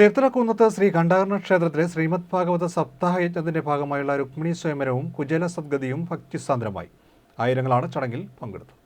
ചേർത്തല കുന്നത്ത് ശ്രീ കണ്ഠാകരണ ക്ഷേത്രത്തിലെ ശ്രീമദ് ഭാഗവത സപ്താഹ യജ്ഞത്തിന്റെ ഭാഗമായുള്ള രുക്മിണി സ്വയംവരവും കുചേല സദ്ഗതിയും ഭക്തിസാന്ദ്രമായി. ആയിരങ്ങളാണ് ചടങ്ങിൽ പങ്കെടുത്തത്.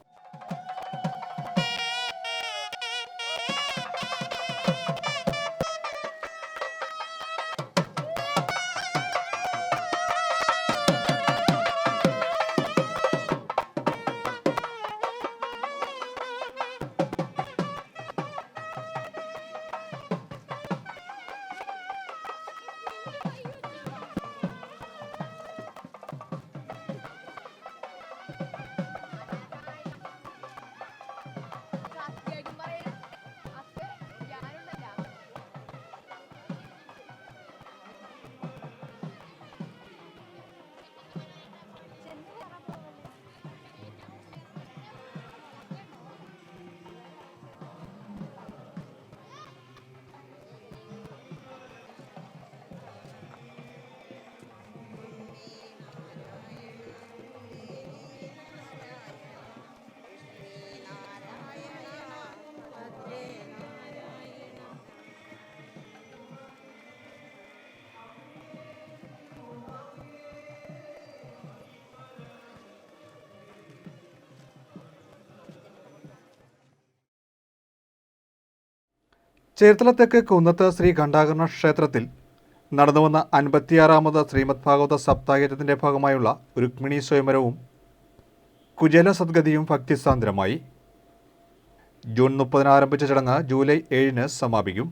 ചേർത്തല തെക്ക് കുന്നത്ത് ശ്രീ ഖണ്ഡാകരണ ക്ഷേത്രത്തിൽ നടന്നുവന്ന അൻപത്തിയാറാമത് ശ്രീമദ് ഭാഗവത സപ്താഹത്തിന്റെ ഭാഗമായുള്ള രുക്മിണി സ്വയംവരവും കുചേല സദ്ഗതിയും ഭക്തിസാന്ദ്രമായി. ജൂൺ മുപ്പതിന് ആരംഭിച്ച ചടങ്ങ് ജൂലൈ ഏഴിന് സമാപിക്കും.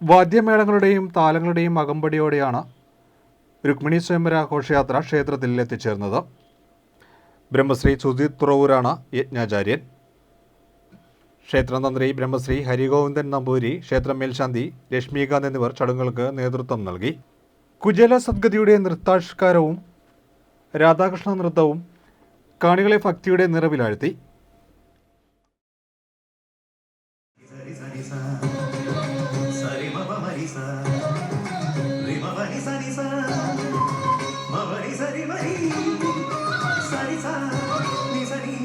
വാദ്യമേളങ്ങളുടെയും താലങ്ങളുടെയും അകമ്പടിയോടെയാണ് രുക്മിണി സ്വയംവര ഘോഷയാത്ര ക്ഷേത്രത്തിൽ എത്തിച്ചേർന്നത്. ബ്രഹ്മശ്രീ സുധീർ തുറവൂരാണ് യജ്ഞാചാര്യൻ. ക്ഷേത്രതന്ത്രി ബ്രഹ്മശ്രീ ഹരിഗോവിന്ദൻ നമ്പൂരി ക്ഷേത്രം മേൽശാന്തി ലക്ഷ്മികാന്ത് എന്നിവർ ചടങ്ങുകൾക്ക് നേതൃത്വം നൽകി കുജല സദ്ഗതിയുടെ നൃത്താവിഷ്കാരവും രാധാകൃഷ്ണ നൃത്തവും കാണികളെ ഭക്തിയുടെ നിറവിലാഴ്ത്തി സരി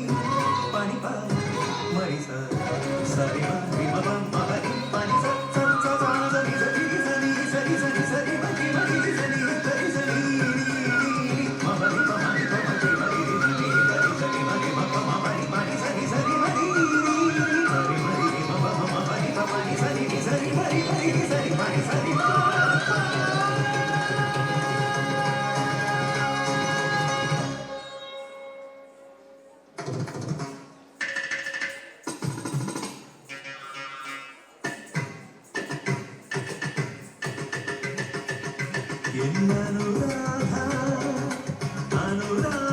என்னுதாக அனுராக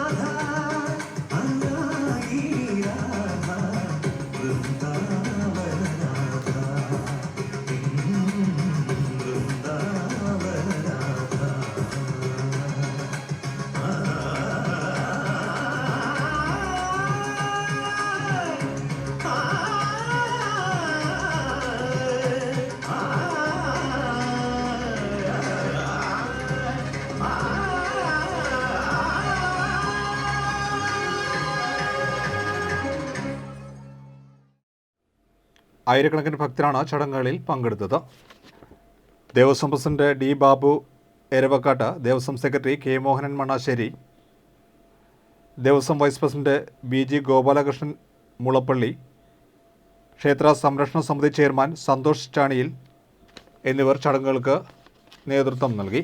ആയിരക്കണക്കിന് ഭക്തരാണ് ചടങ്ങുകളിൽ പങ്കെടുത്തത്. Devaswom president D Babu Eravakkat Devaswom secretary K Mohanan Mannassery Devaswom vice president B G Gopalakrishnan Mulappally ക്ഷേത്ര സംരക്ഷണ സമിതി ചെയർമാൻ സന്തോഷ് ചാണിയിൽ എന്നിവർ ചടങ്ങുകൾക്ക് നേതൃത്വം നൽകി.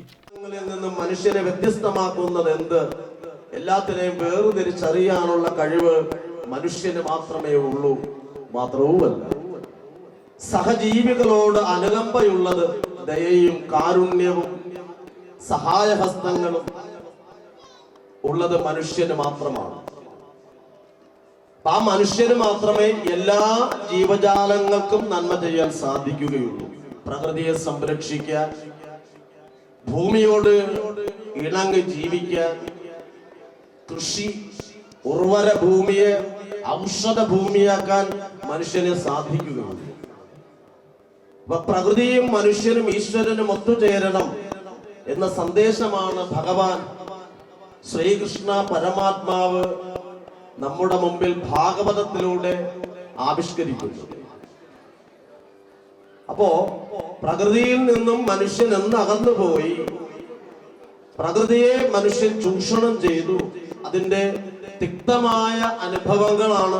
നിന്നും മനുഷ്യനെ വ്യത്യസ്തമാക്കുന്നത് എന്ത്? എല്ലാത്തിനെയും വേർതിരിച്ചറിയാനുള്ള കഴിവ് മനുഷ്യന് മാത്രമേ ഉള്ളൂ. മാത്രവുമല്ല. സഹജീവികളോട് അനുകമ്പയുള്ളത് ദയയും കാരുണ്യവും സഹായഹസ്തങ്ങളും ഉള്ളത് മനുഷ്യന് മാത്രമാണ്. ആ മനുഷ്യന് മാത്രമേ എല്ലാ ജീവജാലങ്ങൾക്കും നന്മ ചെയ്യാൻ സാധിക്കുകയുള്ളൂ. പ്രകൃതിയെ സംരക്ഷിക്കാൻ ഭൂമിയോട് ഇണങ്ങ് ജീവിക്കാൻ കൃഷി ഉർവര ഭൂമിയെ ഔഷധ ഭൂമിയാക്കാൻ മനുഷ്യനെ സാധിക്കുകയുള്ളൂ. പ്രകൃതിയും മനുഷ്യനും ഈശ്വരനും ഒത്തുചേരണം എന്ന സന്ദേശമാണ് ഭഗവാൻ ശ്രീകൃഷ്ണ പരമാത്മാവ് നമ്മുടെ മുമ്പിൽ ഭാഗവതത്തിലൂടെ ആവിഷ്കരിക്കുന്നത് അപ്പോ പ്രകൃതിയിൽ നിന്നും മനുഷ്യൻ എന്ന് അകന്നുപോയി പ്രകൃതിയെ മനുഷ്യൻ ചൂഷണം ചെയ്തു. അതിന്റെ തിക്തമായ അനുഭവങ്ങളാണ്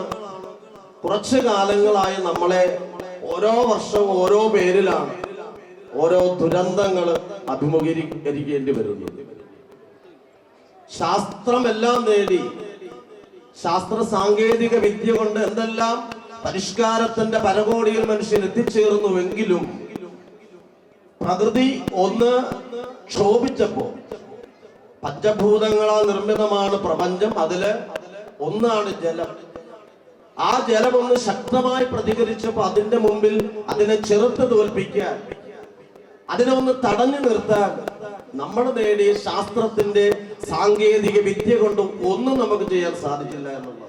കുറച്ചു കാലങ്ങളായി നമ്മളെ ഓരോ വർഷവും ഓരോ പേരിലാണ് ഓരോ ദുരന്തങ്ങൾ അഭിമുഖീകരിക്കേണ്ടി വരുന്നത്. ശാസ്ത്രമെല്ലാം നേടി ശാസ്ത്ര സാങ്കേതിക വിദ്യ കൊണ്ട് എന്തെല്ലാം പരിഷ്കാരത്തിന്റെ പരകോടിയിൽ മനുഷ്യൻ എത്തിച്ചേർന്നുവെങ്കിലും പ്രകൃതി ഒന്ന് ക്ഷോഭിച്ചപ്പോ പഞ്ചഭൂതങ്ങളാൽ നിർമ്മിതമാണ് പ്രപഞ്ചം അതിൽ ഒന്നാണ് ജലം. ആ ജലം ഒന്ന് ശക്തമായി പ്രതികരിച്ചപ്പോ അതിന്റെ മുമ്പിൽ അതിനെ ചെറുത്ത് തോൽപ്പിക്കാൻ അതിനെ ഒന്ന് തടഞ്ഞു നിർത്താൻ നമ്മൾ നേടിയ ശാസ്ത്രത്തിന്റെ സാങ്കേതിക വിദ്യ കൊണ്ട് ഒന്നും നമുക്ക് ചെയ്യാൻ സാധിച്ചില്ല എന്നുള്ളത്.